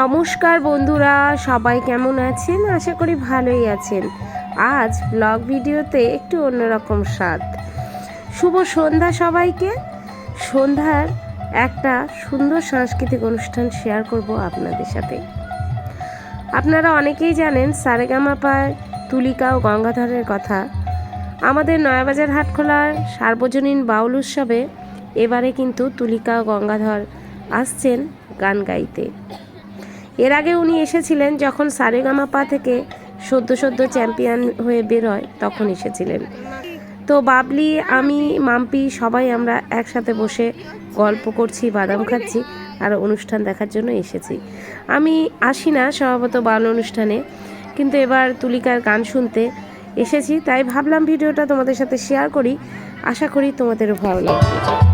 নমস্কার বন্ধুরা, সবাই কেমন আছেন? আশা করি ভালোই আছেন। আজ ব্লগ ভিডিওতে একটু অন্যরকম স্বাদ। শুভ সন্ধ্যা সবাইকে। সন্ধ্যার একটা সুন্দর সাংস্কৃতিক অনুষ্ঠান শেয়ার করব আপনাদের সাথে। আপনারা অনেকেই জানেন সারেগামাপার তুলিকা ও গঙ্গাধরের কথা। আমাদের নয়াবাজার হাটখোলার সার্বজনীন বাউল উৎসবে এবারে কিন্তু তুলিকা ও গঙ্গাধর আসছেন গান গাইতে। এর আগে উনি এসেছিলেন যখন সারেগামাপা থেকে সদ্য সদ্য চ্যাম্পিয়ন হয়ে বের হয়, তখন এসেছিলেন। তো বাবলি, আমি, মাম্পি সবাই আমরা একসাথে বসে গল্প করছি, বাদাম খাচ্ছি আর অনুষ্ঠান দেখার জন্য এসেছি। আমি আসি না স্বভাবত বাল অনুষ্ঠানে, কিন্তু এবার তুলিকার গান শুনতে এসেছি, তাই ভাবলাম ভিডিওটা তোমাদের সাথে শেয়ার করি। আশা করি তোমাদেরও ভালো লাগবে।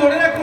ধরে রাখুন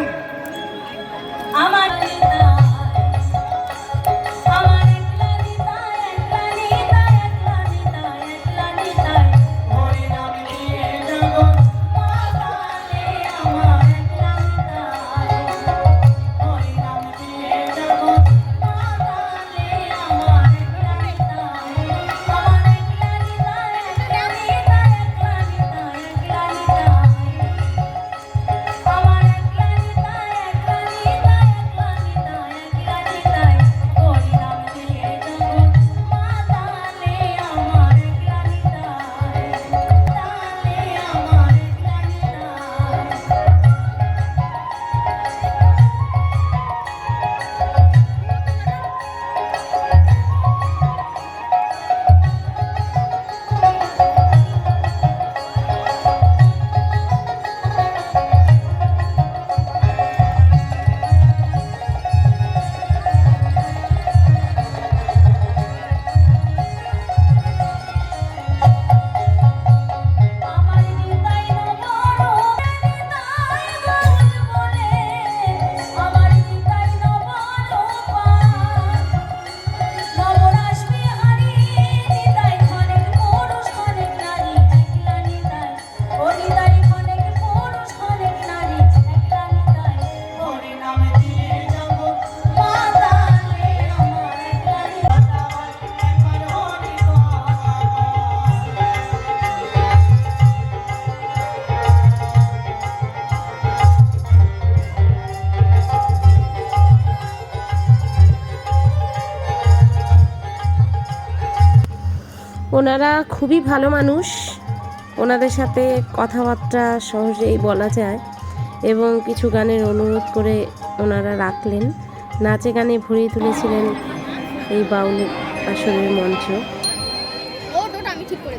ওনারা খুবই ভালো মানুষ। ওনাদের সাথে কথাবার্তা সহজেই বলা যায় এবং কিছু গানের অনুরোধ করে ওনারা রাখলেন। নাচে গানে ভরিয়ে তুলেছিলেন এই বাউল আসরের মঞ্চ। আমি ঠিক করে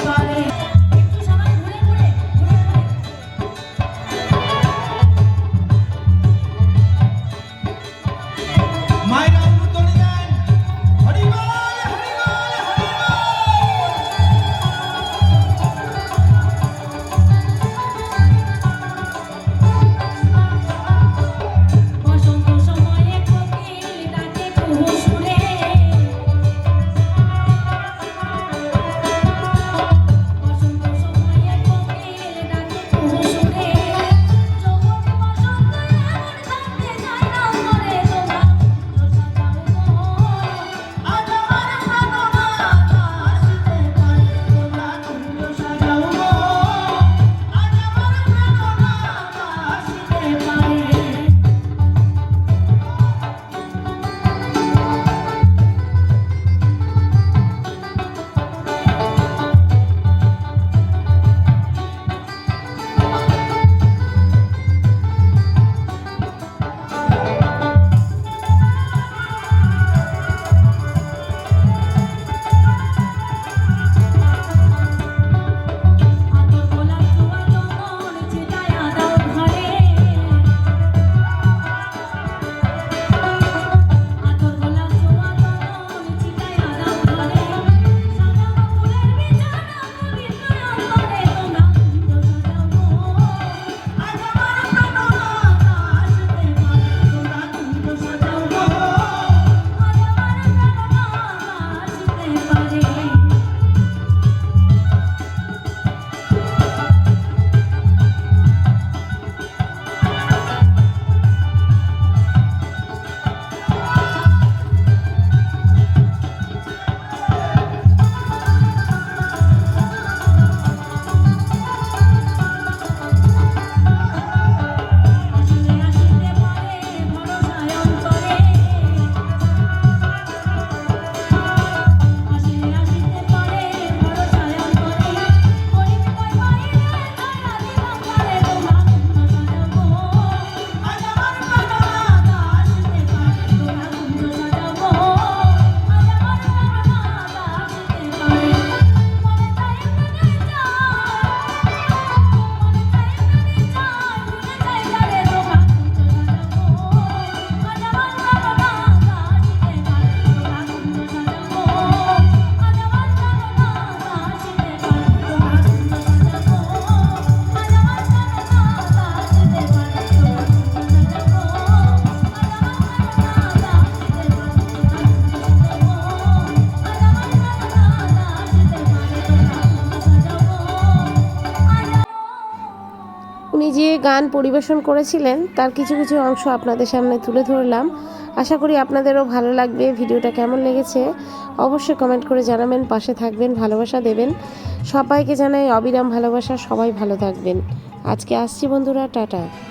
பாடே যে গান পরিবেশন করেছিলেন, তার কিছু কিছু অংশ আপনাদের সামনে তুলে ধরলাম। আশা করি আপনাদেরও ভালো লাগবে, ভিডিওটা কেমন লেগেছে অবশ্যই কমেন্ট করে জানাবেন, পাশে থাকবেন, ভালোবাসা দেবেন। সবাইকে জানাই অবিরাম ভালোবাসা, সবাই ভালো থাকবেন। আজকে আসছি বন্ধুরা, টাটা।